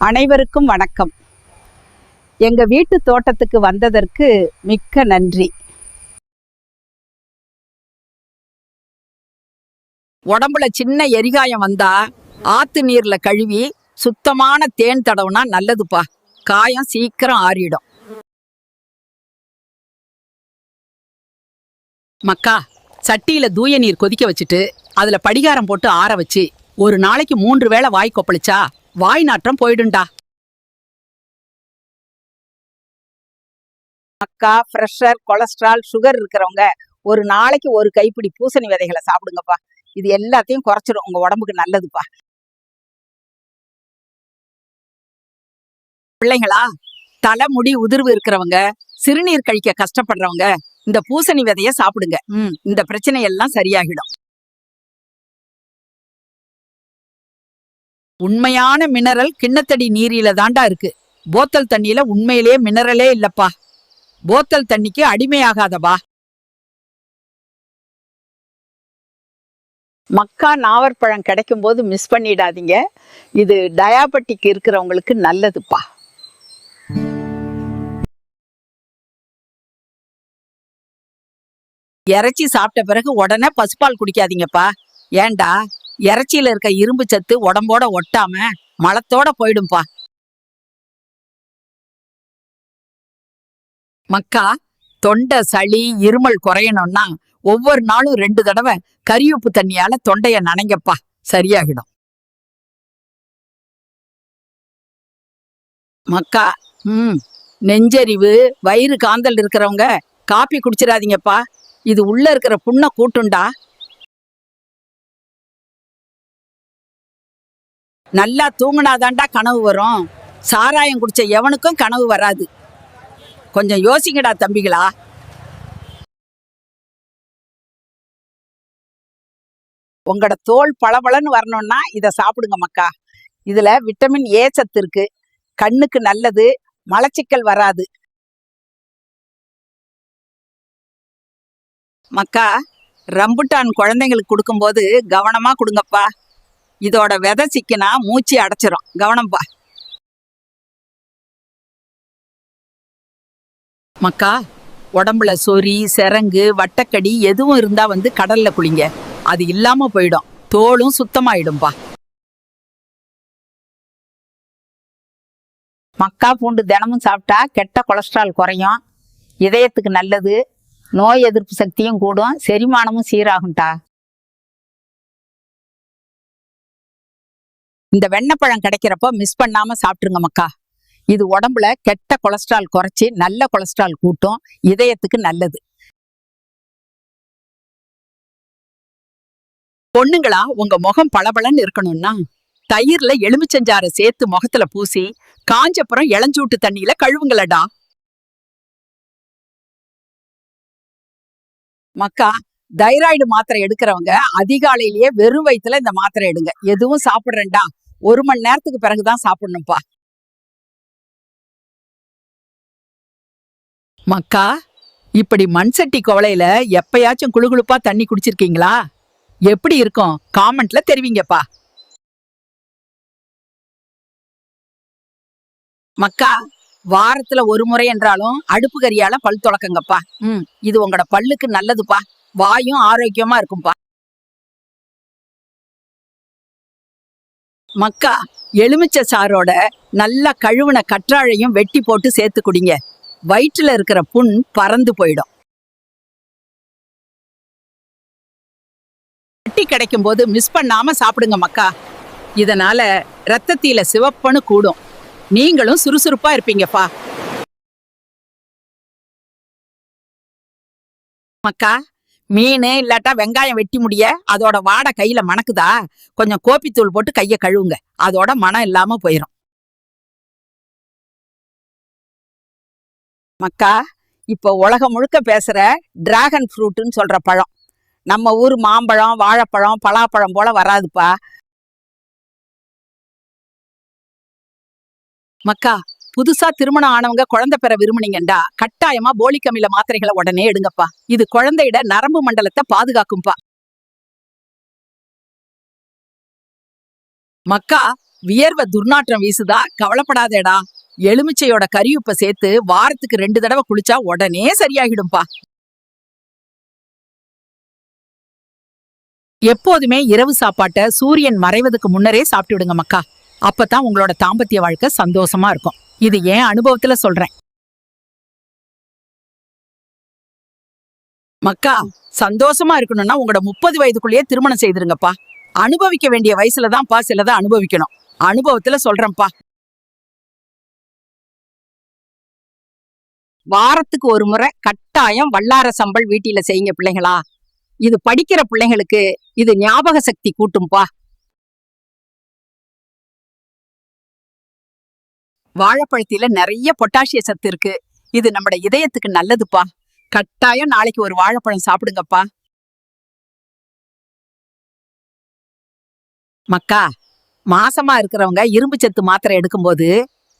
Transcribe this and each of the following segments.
அனைவருக்கும் வணக்கம். எங்க வீட்டு தோட்டத்துக்கு வந்ததற்கு மிக்க நன்றி. உடம்புல சின்ன எரிகாயம் வந்தா ஆத்து நீர்ல கழுவி சுத்தமான தேன் தடவுனா நல்லதுப்பா. காயம் சீக்கிரம் ஆறிடும். மக்கா சட்டியில தூய நீர் கொதிக்க வச்சுட்டு அதுல படிகாரம் போட்டு ஆற வச்சு ஒரு நாளைக்கு மூன்று வேளை வாய் கொப்பளிச்சா வாய் நாற்றம் போயிடுண்டா மக்கா ஃப்ரெஷர் கொலஸ்ட்ரால் சுகர் இருக்கிறவங்க ஒரு நாளைக்கு ஒரு கைப்பிடி பூசணி விதைகளை சாப்பிடுங்கப்பா. இது எல்லாத்தையும் குறைச்சிடும். உங்க உடம்புக்கு நல்லதுப்பா. பிள்ளைங்களா தலைமுடி உதிர்வு இருக்கிறவங்க சிறுநீர் கழிக்க கஷ்டப்படுறவங்க இந்த பூசணி விதைய சாப்பிடுங்க. இந்த பிரச்சனை எல்லாம் சரியாகிடும். உண்மையான மினரல் கிண்ணத்தடி நீரில தாண்டா இருக்கு. போத்தல் தண்ணியில உண்மையிலேயே மினரலே இல்லப்பா. போத்தல் தண்ணிக்கு அடிமையாகாதபா மக்கா நாவற்பழம் கிடைக்கும் போது மிஸ் பண்ணிடாதீங்க. இது டயாபெட்டிக் இருக்கிறவங்களுக்கு நல்லதுப்பா. இறைச்சி சாப்பிட்ட பிறகு உடனே பசுப்பால் குடிக்காதீங்கப்பா. ஏன்டா? இறைச்சியில இருக்க இரும்பு சத்து உடம்போட ஒட்டாம மலத்தோட போயிடும்பா. மக்கா தொண்டை சளி இருமல் குறையணும்னா ஒவ்வொரு நாளும் ரெண்டு தடவை கரியுப்பு தண்ணியால தொண்டைய நனைங்கப்பா. சரியாகிடும். மக்கா ம் நெஞ்சரிவு வயிறு காந்தல் இருக்கிறவங்க காப்பி குடிச்சிடாதீங்கப்பா. இது உள்ள இருக்கிற புண்ணை கூட்டுண்டா. நல்லா தூங்கினாதாண்டா கனவு வரும். சாராயம் குடிச்ச எவனுக்கும் கனவு வராது. கொஞ்சம் யோசிங்கடா தம்பிகளா. உங்களோட தோல் பளபளன்னு வரணும்னா இதை சாப்பிடுங்க மக்கா. இதுல விட்டமின் ஏ சத்து இருக்கு. கண்ணுக்கு நல்லது மலச்சிக்கல் வராது. மக்கா ரம்புட்டான் குழந்தைங்களுக்கு கொடுக்கும்போது கவனமா கொடுங்கப்பா. இதோட விதை சிக்கினா மூச்சு அடைச்சிரும். கவனம்பா மக்கா உடம்புல சொறி செரங்கு வட்டக்கடி எதுவும் இருந்தா வந்து கடல்ல குளிங்க. அது இல்லாம போயிடும். தோலும் சுத்தமாயிடும்பா மக்கா பூண்டு தினமும் சாப்பிட்டா கெட்ட கொலஸ்ட்ரால் குறையும். இதயத்துக்கு நல்லது. நோய் எதிர்ப்பு சக்தியும் கூடும். செரிமானமும் சீராகும்டா. இந்த வெண்ணப்பழம் கிடைக்கிறப்போ மிஸ் பண்ணாம சாப்பிட்டுருங்க மக்கா. இது உடம்புல கெட்ட கொலஸ்ட்ரால் குறைச்சி நல்ல கொலஸ்ட்ரால் கூட்டும். இதயத்துக்கு நல்லது. பொண்ணுங்களா உங்க முகம் பளபளன்னு இருக்கணும்னா தயிர்ல எலுமிச்சஞ்சாரை சேர்த்து முகத்துல பூசி காஞ்சப்புறம் இளஞ்சூட்டு தண்ணியில கழுவுங்களடா. மக்கா தைராய்டு மாத்திரை எடுக்கிறவங்க அதிகாலையிலேயே வெறும் வயித்துல இந்த மாத்திரை எடுங்க. எதுவும் சாப்பிடுறேன்டா. ஒரு மணி நேரத்துக்கு பிறகுதான் சாப்பிடணும்ப்பா. மக்கா இப்படி மண் சட்டி குவளையில எப்பயாச்சும் குழுகுழுப்பா தண்ணி குடிச்சிருக்கீங்களா? எப்படி இருக்கும்? காமெண்ட்ல தெரிவிங்கப்பா. மக்கா வாரத்துல ஒரு முறை என்றாலும் அடுப்பு கரியால பல் துளக்குங்கப்பா. ம் இது உங்களோட பல்லுக்கு நல்லதுப்பா. வாயும் ஆரோக்கியமா இருக்கும்பா. மக்கா எலுமிச்சை சாரோட நல்லா கழுவுன கற்றாழையும் வெட்டி போட்டு சேர்த்து குடிங்க. வயிற்றுல இருக்கிற புண் பறந்து போயிடும். வெட்டி கிடைக்கும் போது மிஸ் பண்ணாம சாப்பிடுங்க மக்கா. இதனால ரத்தத்தில சிவப்பனு கூடும். நீங்களும் சுறுசுறுப்பா இருப்பீங்கப்பா. மக்கா மீன் இல்லாட்டா வெங்காயம் வெட்டி முடிய அதோட வாடை கையில மணக்குதா? கொஞ்சம் கோப்பித்தூள் போட்டு கையை கழுவுங்க. அதோட மனம் இல்லாம போயிரும். மக்கா இப்போ உலகம் முழுக்க பேசுற டிராகன் ஃப்ரூட்டுன்னு சொல்ற பழம். நம்ம ஊர் மாம்பழம் வாழைப்பழம் பலாப்பழம் போல வராதுப்பா. மக்கா புதுசா திருமணம் ஆனவங்க குழந்தை பெற விரும்புனீங்கண்டா கட்டாயமா போலிக்கமில மாத்திரைகளை உடனே எடுங்கப்பா. இது குழந்தையிட நரம்பு மண்டலத்தை பாதுகாக்கும்பா. மக்கா வியர்வை துர்நாற்றம் வீசுதா? கவலைப்படாதேடா. எலுமிச்சையோட கரியுப்ப சேர்த்து வாரத்துக்கு ரெண்டு தடவை குளிச்சா உடனே சரியாகிடும்பா. எப்போதுமே இரவு சாப்பாட்டை சூரியன் மறைவதுக்கு முன்னரே சாப்பிட்டுடுங்க மக்கா. அப்பதான் உங்களோட தாம்பத்திய வாழ்க்கை சந்தோஷமா இருக்கும். இது ஏன் அனுபவத்துல சொல்றேன். மக்கா சந்தோஷமா இருக்கணும்னா உங்களோட முப்பது வயதுக்குள்ளேயே திருமணம் செய்திருங்கப்பா. அனுபவிக்க வேண்டிய வயசுல தான்ப்பா சிலதை அனுபவிக்கணும். அனுபவத்துல சொல்றேன்ப்பா. வாரத்துக்கு ஒரு முறை கட்டாயம் வல்லார சம்பல் வீட்டில செய்யுங்க பிள்ளைங்களா இது படிக்கிற பிள்ளைங்களுக்கு இது ஞாபக சக்தி கூட்டும்பா. வாழைப்பழத்தில நிறைய பொட்டாசிய சத்து இருக்கு. இது நம்மட இதயத்துக்கு நல்லதுப்பா. கட்டாயம் நாளைக்கு ஒரு வாழைப்பழம் சாப்பிடுங்கப்பா. மக்கா மாசமா இருக்கிறவங்க இரும்பு சத்து மாத்திரை எடுக்கும்போது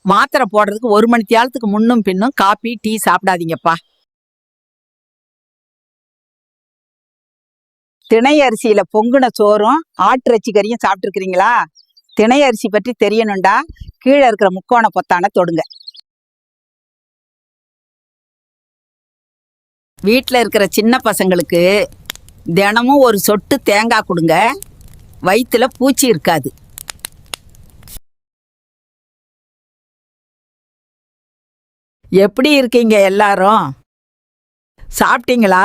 மாத்திரை போடுறதுக்கு ஒரு மணி தியாலத்துக்கு முன்னும் பின்னும் காபி டீ சாப்பிடாதீங்கப்பா. திணை அரிசியில பொங்குன சோறும் ஆட்டு கறியும் சாப்பிட்டுருக்கிறீங்களா? திணை அரிசி பற்றி தெரியணுண்டா கீழே இருக்கிற முக்கோண பொத்தான தொடுங்க. வீட்டில் இருக்கிற சின்ன பசங்களுக்கு தினமும் ஒரு சொட்டு தேங்காய் கொடுங்க. வயிற்றில் பூச்சி இருக்காது. எப்படி இருக்கீங்க எல்லாரும்? சாப்பிட்டீங்களா?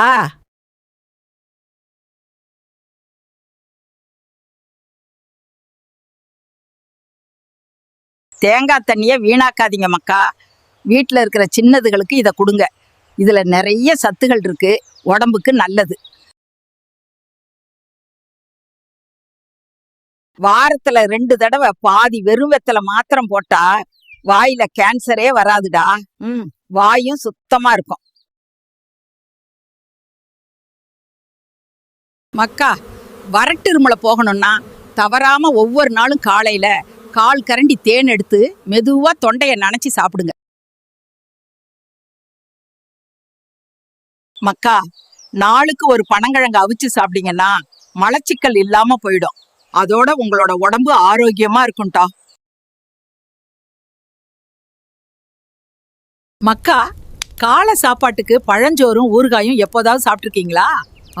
தேங்காய் தண்ணியை வீணாக்காதீங்க மக்கா. வீட்டில் இருக்கிற சின்னதுகளுக்கு இதை கொடுங்க. இதில் நிறைய சத்துகள் இருக்கு. உடம்புக்கு நல்லது. வாரத்துல ரெண்டு தடவை பாதி வெறும் வெத்தலை மாத்திரம் போட்டா வாயில கேன்சரே வராதுடா. ம். வாயும் சுத்தமா இருக்கும். மக்கா வரட்டிருமலை போகணும்னா தவறாம ஒவ்வொரு நாளும் காலையில கால் கரண்டி தேன் எடுத்து மெதுவா தொண்டையை நனைச்சி சாப்பிடுங்க. மக்கா நாளுக்கு ஒரு பனங்கிழங்கு அவிச்சு சாப்பிட்டீங்கன்னா மலச்சிக்கல் இல்லாம போயிடும். அதோட உங்களோட உடம்பு ஆரோக்கியமா இருக்கும்டா. மக்கா காலை சாப்பாட்டுக்கு பழஞ்சோறும் ஊறுகாயும் எப்போதாவது சாப்பிட்ருக்கீங்களா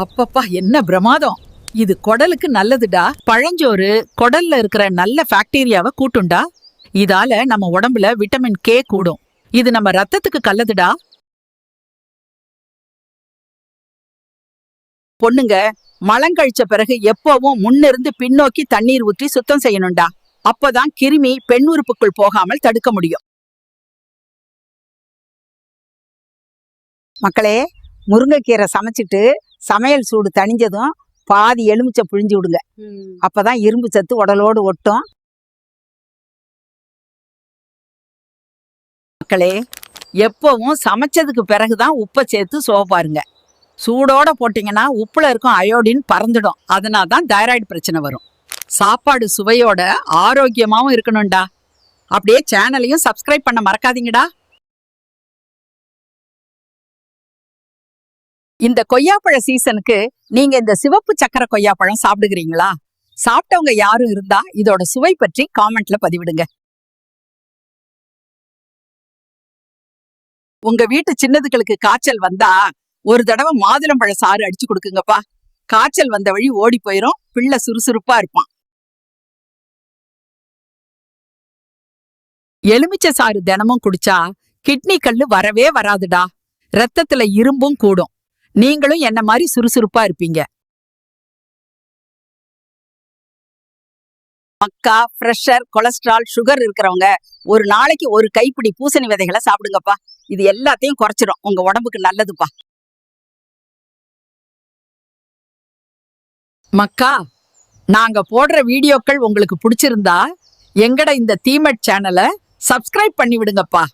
அப்பப்பா என்ன பிரமாதம். இது குடலுக்கு நல்லதுடா. பழஞ்சோறு குடல்ல இருக்கிற நல்ல பாக்டீரியாவை கூட்டும்டா இதால நம்ம உடம்புல விட்டமின் கே கூடும். இது நம்ம ரத்தத்துக்கு கல்லதுடா. பொண்ணுங்க மலங்கழிச்ச பிறகு எப்பவும் முன்னிருந்து பின்னோக்கி தண்ணீர் ஊற்றி சுத்தம் செய்யணும்டா. அப்பதான் கிருமி பெண் உறுப்புக்குள் போகாமல் தடுக்க முடியும். மக்களே முருங்கைக்கீரை சமைச்சிட்டு சமையல் சூடு தணிஞ்சதும் பாதி எலுமிச்சை புழிஞ்சு விடுங்க. அப்பதான் இரும்பு சத்து உடலோடு ஒட்டும். மக்களே எப்பவும் சமைச்சதுக்கு பிறகுதான் உப்பை சேர்த்து சோப்பாருங்க சூடோட போட்டீங்கன்னா உப்புல இருக்கும் அயோடின் பறந்துடும். அதனால தான் தைராய்டு பிரச்சனை வரும். சாப்பாடு சுவையோட ஆரோக்கியமாவும் இருக்கணும்டா. அப்படியே சேனலையும் சப்ஸ்கிரைப் பண்ண மறக்காதீங்கடா. இந்த கொய்யாப்பழ சீசனுக்கு நீங்க இந்த சிவப்பு சக்கரை கொய்யாப்பழம் சாப்பிடுகிறீங்களா? சாப்பிட்டவங்க யாரும் இருந்தா இதோட சுவை பற்றி காமெண்ட்ல பதிவிடுங்க. உங்க வீட்டு சின்னதுகளுக்கு காய்ச்சல் வந்தா ஒரு தடவை மாதுளம்பழ சாறு அடிச்சு கொடுக்குங்கப்பா. காய்ச்சல் வந்த வழி ஓடி போயிரும் பிள்ளை சுறுசுறுப்பா இருப்பான். எலுமிச்சை சாறு தினமும் குடிச்சா கிட்னி கல்லு வரவே வராதுடா. ரத்தத்துல இரும்பும் கூடும். நீங்களும் என்ன மாதிரி சுறுசுறுப்பா இருப்பீங்க? மக்கா பிரஷர் கொலஸ்ட்ரால் சுகர் இருக்கிறவங்க ஒரு நாளைக்கு ஒரு கைப்பிடி பூசணி விதைகளை சாப்பிடுங்கப்பா. இது எல்லாத்தையும் குறைச்சிரும். உங்க உடம்புக்கு நல்லதுப்பா. மக்கா நாங்க போடுற வீடியோக்கள் உங்களுக்கு பிடிச்சிருந்தா எங்கட இந்த தீமட் சேனலை சப்ஸ்கிரைப் பண்ணி விடுங்கப்பா.